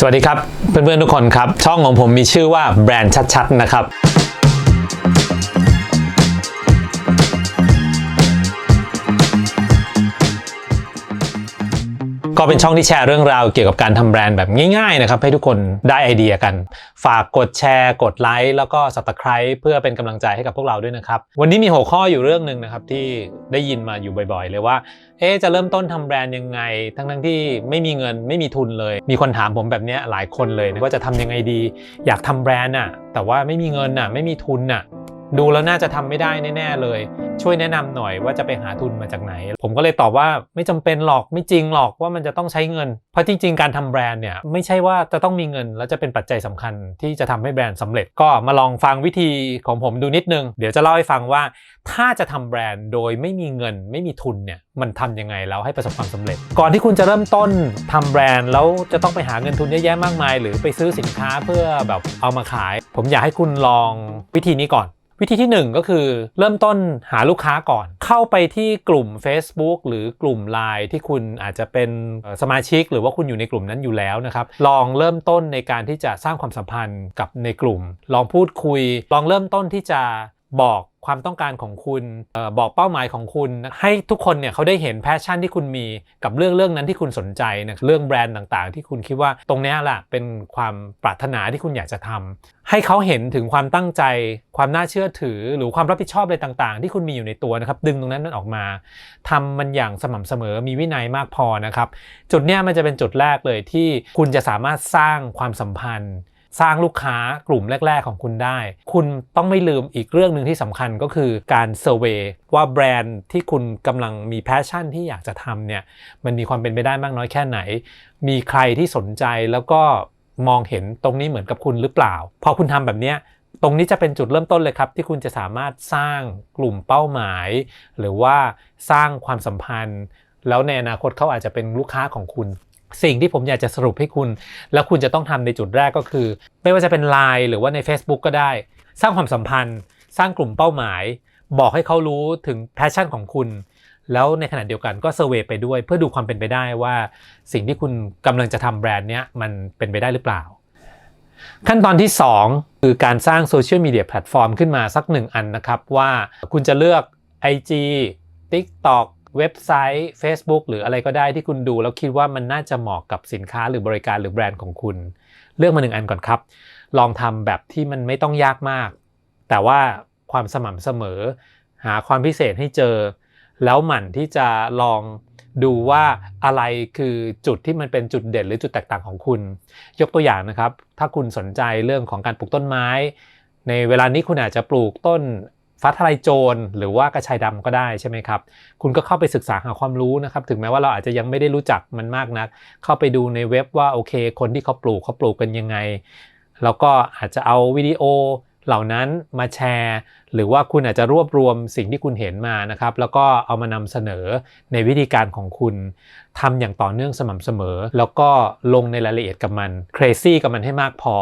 สวัสดีครับ เพื่อนๆทุกคนครับ ช่องของผมมีชื่อว่าแบรนด์ชัดๆนะครับ ก็เป็นช่องที่แชร์เรื่องราวเกี่ยวกับการทำแบรนด์แบบง่ายๆนะครับให้ทุกคนได้ไอเดียกัน ฝากกดแชร์กดไลค์แล้วก็ subscribe เพื่อเป็นกำลังใจให้กับพวกเราด้วยนะครับวันนี้มีหัวข้ออยู่เรื่องหนึ่งนะครับที่ได้ยินมาอยู่บ่อยๆ เลยว่าเอ๊จะเริ่มต้นทำแบรนด์ยังไง ทั้งๆที่ไม่มีเงินไม่มีทุนเลย มีคนถามผมแบบนี้หลายคนเลยนะว่าจะทำยังไงดี อยากทำแบรนด์น่ะแต่ว่าไม่มีเงินน่ะไม่มีทุนน่ะ ดูแล้วน่าจะทำไม่ได้แน่ๆเลย ช่วยแนะนำหน่อยว่าจะไปหาทุนมาจากไหน ผมก็เลยตอบว่าไม่จำเป็นหรอกไม่จริงหรอกว่ามันจะต้องใช้เงิน เพราะจริง ๆ การทำแบรนด์เนี่ยไม่ใช่ว่าจะต้องมีเงิน แล้วจะเป็นปัจจัยสำคัญที่จะทำให้แบรนด์สำเร็จ ก็มาลองฟังวิธีของผมดูนิดนึง เดี๋ยวจะเล่าให้ฟังว่า ถ้าจะทำแบรนด์โดยไม่มีเงิน ไม่มีทุนเนี่ยมันทำยังไงแล้วให้ประสบความสำเร็จ ก่อนที่คุณจะเริ่มต้นทำแบรนด์แล้วจะต้องไปหาเงินทุนเยอะแยะมากมาย หรือไปซื้อสินค้าเพื่อแบบเอามาขาย ผมอยากให้คุณลองวิธีนี้ก่อน วิธีที่ 1 ก็คือเริ่มต้นหาลูกค้าก่อน เข้าไปที่กลุ่ม Facebook หรือกลุ่ม Line ที่คุณอาจจะเป็นสมาชิก หรือว่าคุณอยู่ในกลุ่มนั้นอยู่แล้วนะครับ ลองเริ่มต้นในการที่จะสร้างความสัมพันธ์กับในกลุ่ม ลองพูดคุย ลองเริ่มต้นที่จะ บอกความต้องการของคุณเออบอกเป้าหมายของคุณนะให้ทุกคนเนี่ยเขาได้เห็นแพชชั่นที่คุณมีกับเรื่องเรื่องนั้นที่คุณสนใจนะเรื่องแบรนด์ต่างๆ ที่คุณคิดว่าตรงนี้แหละเป็นความปรารถนาที่คุณอยากจะทำให้เขาเห็นถึงความตั้งใจ ความน่าเชื่อถือ หรือความรับผิดชอบอะไรต่างๆ ที่คุณมีอยู่ในตัวนะครับดึงตรงนั้นนั้นออกมาทำมันอย่างสม่ำเสมอมีวินัยมากพอนะครับจุดเนี้ยมันจะเป็นจุดแรกเลยที่คุณจะสามารถสร้างความสัมพันธ์ สร้างลูกค้ากลุ่มแรก ๆ ของคุณได้ คุณต้องไม่ลืมอีกเรื่องหนึ่งที่สำคัญก็คือการเซอร์เวยว่าแบรนด์ที่คุณกำลังมีแพชชั่นที่อยากจะทำเนี่ยมันมีความเป็นไปได้มากน้อยแค่ไหน มีใครที่สนใจแล้วก็มองเห็นตรงนี้เหมือนกับคุณหรือเปล่า พอคุณทำแบบเนี้ยตรงนี้จะเป็นจุดเริ่มต้นเลยครับ ที่คุณจะสามารถสร้างกลุ่มเป้าหมาย หรือว่าสร้างความสัมพันธ์ แล้วในอนาคตเขาอาจจะเป็นลูกค้าของคุณ สิ่งที่ผมอยากจะสรุปให้คุณ แล้วคุณจะต้องทำในจุดแรกก็คือ ไม่ว่าจะเป็น Line หรือว่าใน Facebook ก็ได้ สร้างความสัมพันธ์ สร้างกลุ่มเป้าหมาย บอกให้เขารู้ถึงแพชชั่นของคุณ แล้วในขณะเดียวกันก็เซอร์เวยไปด้วย เพื่อดูความเป็นไปได้ว่า สิ่งที่คุณกำลังจะทำแบรนด์เนี้ยมันเป็นไปได้หรือเปล่า ขั้นตอนที่ 2 คือการสร้างโซเชียลมีเดียแพลตฟอร์มขึ้นมาสักหนึ่งอันนะครับว่าคุณจะเลือก IG TikTok เว็บไซต์ Facebook หรืออะไรก็ได้ที่คุณดู แล้วคิดว่ามันน่าจะเหมาะกับสินค้าหรือบริการหรือแบรนด์ของคุณ เลือกมาหนึ่งอันก่อนครับ ลองทำแบบที่มันไม่ต้องยากมาก แต่ว่าความสม่ำเสมอ หาความพิเศษให้เจอ แล้วหมั่นที่จะลองดูว่าอะไรคือจุดที่มันเป็นจุดเด่นหรือจุดแตกต่างของคุณ ยกตัวอย่างนะครับ ถ้าคุณสนใจเรื่องของการปลูกต้นไม้ ในเวลานี้คุณอาจจะปลูกต้น ฟ้าทลายโจรหรือว่ากระชายดำก็ได้ใช่ไหมครับ คุณก็เข้าไปศึกษาหาความรู้นะครับ ถึงแม้ว่าเราอาจจะยังไม่ได้รู้จักมันมากนัก เข้าไปดูในเว็บว่าโอเค คนที่เขาปลูกเขาปลูกกันยังไง แล้วก็อาจจะเอาวิดีโอเหล่านั้นมาแชร์ หรือว่าคุณอาจจะรวบรวมสิ่งที่คุณเห็นมานะครับ แล้วก็เอามานำเสนอในวิธีการของคุณทำอย่างต่อเนื่องสม่ำเสมอ แล้วก็ลงในรายละเอียดกับมัน crazy กับมันให้มากพอ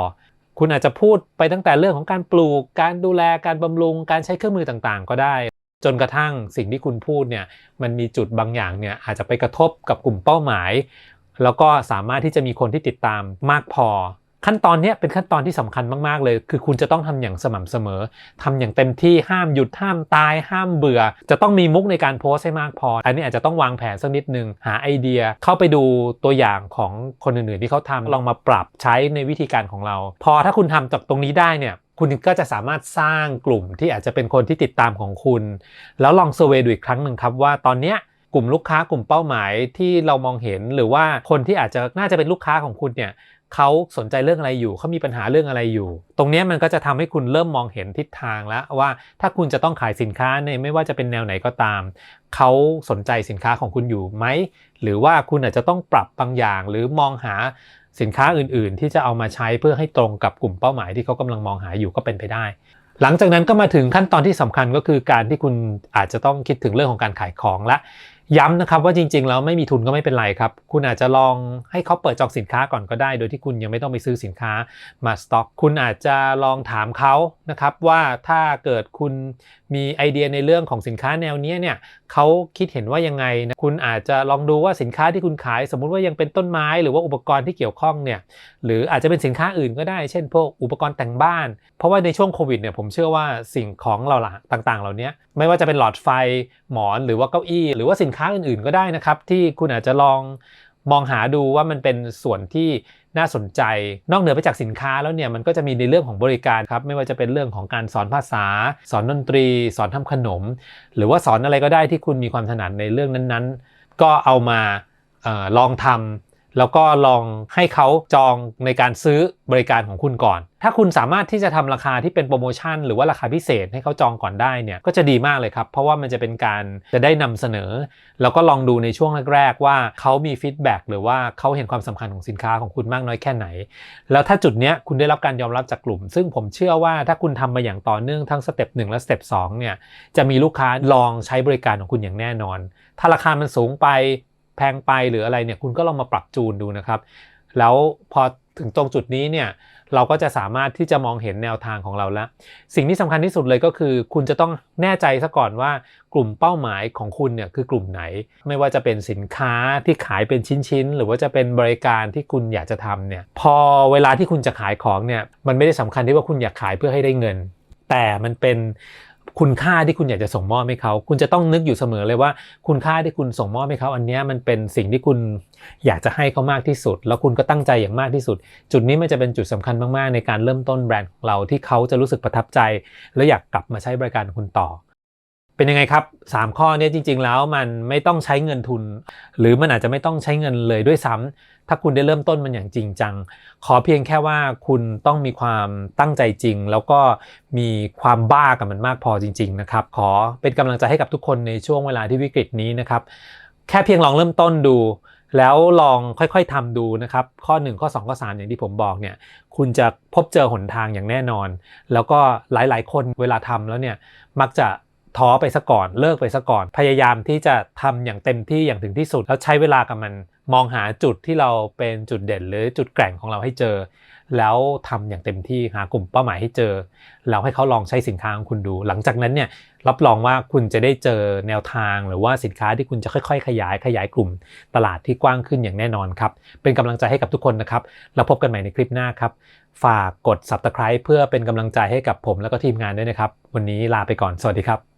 คุณอาจจะพูดไปตั้งแต่เรื่องของการปลูก การดูแลการบำรุง การใช้เครื่องมือต่างๆ ก็ได้ จนกระทั่งสิ่งที่คุณพูดเนี่ยมันมีจุดบางอย่างเนี่ยอาจจะไปกระทบกับกลุ่มเป้าหมาย แล้วก็สามารถที่จะมีคนที่ติดตามมากพอ ขั้นตอนนี้เป็นขั้นตอนที่สำคัญมาก ๆ เลย คือคุณจะต้องทำอย่างสม่ำเสมอทำอย่างเต็มที่ห้ามหยุดห้ามตาย ห้ามเบื่อ จะต้องมีมุกในการโพสให้มากพอ อันนี้อาจจะต้องวางแผนสักนิดนึง หาไอเดียเข้าไปดูตัวอย่างของคนอื่น ๆ ที่เขาทำลองมาปรับใช้ในวิธีการของเรา พอถ้าคุณทำจากตรงนี้ได้เนี่ยคุณก็จะสามารถสร้างกลุ่มที่อาจจะเป็นคนที่ติดตามของคุณ แล้วลองเซอร์เวยดูอีกครั้งหนึ่งครับว่าตอนเนี้ยกลุ่มลูกค้ากลุ่มเป้าหมายที่เรามองเห็นหรือว่าคนที่อาจจะน่าจะเป็นลูกค้าของคุณเนี่ย เขาสนใจเรื่องอะไรอยู่ เขามีปัญหาเรื่องอะไรอยู่ ตรงนี้มันก็จะทำให้คุณเริ่มมองเห็นทิศทางแล้วว่าถ้าคุณจะต้องขายสินค้าในไม่ว่าจะเป็นแนวไหนก็ตาม เขาสนใจสินค้าของคุณอยู่ไหม หรือว่าคุณอาจจะต้องปรับบางอย่าง หรือมองหาสินค้าอื่น ๆ ที่จะเอามาใช้เพื่อให้ตรงกับกลุ่มเป้าหมายที่เขากำลังมองหาอยู่ก็เป็นไปได้ หลังจากนั้นก็มาถึงขั้นตอนที่สำคัญก็คือการที่คุณอาจจะต้องคิดถึงเรื่องของการขายของละ ย้ำนะครับว่าจริงๆแล้วไม่มีทุนก็ไม่เป็นไรครับ คุณอาจจะลองให้เขาเปิดจองสินค้าก่อนก็ได้ โดยที่คุณยังไม่ต้องไปซื้อสินค้ามาสต็อก คุณอาจจะลองถามเขานะครับว่าถ้าเกิดคุณมีไอเดียในเรื่องของสินค้าแนวนี้เนี่ยเขาคิดเห็นว่ายังไงนะคุณอาจจะลองดูว่าสินค้าที่คุณขาย สมมุติว่ายังเป็นต้นไม้หรือว่าอุปกรณ์ที่เกี่ยวข้องเนี่ยหรืออาจจะเป็นสินค้าอื่นก็ได้ เช่น พวกอุปกรณ์แต่งบ้าน เพราะว่าในช่วงโควิดเนี่ยผมเชื่อว่าสิ่งของเราต่างๆ เหล่านี้ไม่ว่าจะเป็นหลอดไฟหมอนหรือว่าเก้าอี้ หรือว่าสินค้าอื่นๆก็ได้นะครับ ที่คุณอาจจะลองมองหาดูว่ามันเป็นส่วนที่น่าสนใจ นอกเหนือไปจากสินค้าแล้วเนี่ยมันก็จะมีในเรื่องของบริการครับ ไม่ว่าจะเป็นเรื่องของการสอนภาษา สอนดนตรี สอนทำขนม หรือว่าสอนอะไรก็ได้ที่คุณมีความถนัดในเรื่องนั้นๆ ก็เอามาออลองทำ แล้วก็ลองให้เขาจองในการซื้อบริการของคุณก่อน ถ้าคุณสามารถที่จะทำราคาที่เป็นโปรโมชั่น หรือว่าราคาพิเศษให้เขาจองก่อนได้เนี่ยก็จะดีมากเลยครับ เพราะว่ามันจะเป็นการจะได้นำเสนอ แล้วก็ลองดูในช่วงแรกๆว่าเขามีฟีดแบ็กหรือว่าเขาเห็นความสำคัญของสินค้าของคุณมากน้อยแค่ไหน แล้วถ้าจุดเนี้ยคุณได้รับการยอมรับจากกลุ่ม ซึ่งผมเชื่อว่าถ้าคุณทำมาอย่างต่อเนื่องทั้งสเต็ปหและสเต็ปสเนี่ยจะมีลูกค้าลองใช้บริการของคุณอย่างแน่นอน ถ้าราคามันสูงไป แพงไปหรืออะไรเนี่ยคุณก็ลองมาปรับจูนดูนะครับ แล้วพอถึงตรงจุดนี้เนี่ยเราก็จะสามารถที่จะมองเห็นแนวทางของเราแล้วสิ่งที่สำคัญที่สุดเลยก็คือ คุณจะต้องแน่ใจซะก่อนว่ากลุ่มเป้าหมายของคุณเนี่ยคือกลุ่มไหน ไม่ว่าจะเป็นสินค้าที่ขายเป็นชิ้นๆ หรือว่าจะเป็นบริการที่คุณอยากจะทำเนี่ยพอเวลาที่คุณจะขายของเนี่ยมันไม่ได้สำคัญที่ว่าคุณอยากขายเพื่อให้ได้เงิน แต่มันเป็น คุณค่าที่คุณอยากจะส่งมอบให้เขา คุณจะต้องนึกอยู่เสมอเลยว่า คุณค่าที่คุณส่งมอบให้เขาอันนี้มันเป็นสิ่งที่คุณอยากจะให้เขามากที่สุด แล้วคุณก็ตั้งใจอย่างมากที่สุด จุดนี้มันจะเป็นจุดสำคัญมากๆ ในการเริ่มต้นแบรนด์ของเราที่เขาจะรู้สึกประทับใจ และอยากกลับมาใช้บริการคุณต่อ เป็นยังไงครับ 3 ข้อนี้จริง ๆ แล้วมันไม่ต้องใช้เงินทุน หรือมันอาจจะไม่ต้องใช้เงินเลยด้วยซ้ำถ้าคุณได้เริ่มต้นมันอย่างจริงจัง ขอเพียงแค่ว่าคุณต้องมีความตั้งใจจริง แล้วก็มีความบ้ากับมันมากพอจริง ๆ นะครับ ขอเป็นกำลังใจให้กับทุกคนในช่วงเวลาที่วิกฤตนี้นะครับ แค่เพียงลองเริ่มต้นดู แล้วลองค่อยๆทำดูนะครับ ข้อ 1 ข้อ 2 ข้อ 3 อย่างที่ผมบอกเนี่ย คุณจะพบเจอหนทางอย่างแน่นอน แล้วก็หลายๆ คนเวลาทำแล้วเนี่ยมักจะ ท้อไปซะก่อนเลิกไปซะก่อน พยายามที่จะทำอย่างเต็มที่อย่างถึงที่สุด แล้วใช้เวลากับมันมองหาจุดที่เราเป็นจุดเด่นหรือจุดแกร่งของเราให้เจอ แล้วทำอย่างเต็มที่หากลุ่มเป้าหมายให้เจอ แล้วให้เขาลองใช้สินค้าของคุณดู หลังจากนั้นเนี่ยรับรองว่าคุณจะได้เจอแนวทางหรือว่าสินค้าที่คุณจะค่อยๆ ขยายขยายกลุ่มตลาดที่กว้างขึ้นอย่างแน่นอนครับ เป็นกำลังใจให้กับทุกคนนะครับ แล้วพบกันใหม่ในคลิปหน้าครับ ฝากกด subscribe เพื่อเป็นกำลังใจให้กับผมแล้วก็ทีมงานด้วยนะครับ วันนี้ลาไปก่อนสวัสดีครับ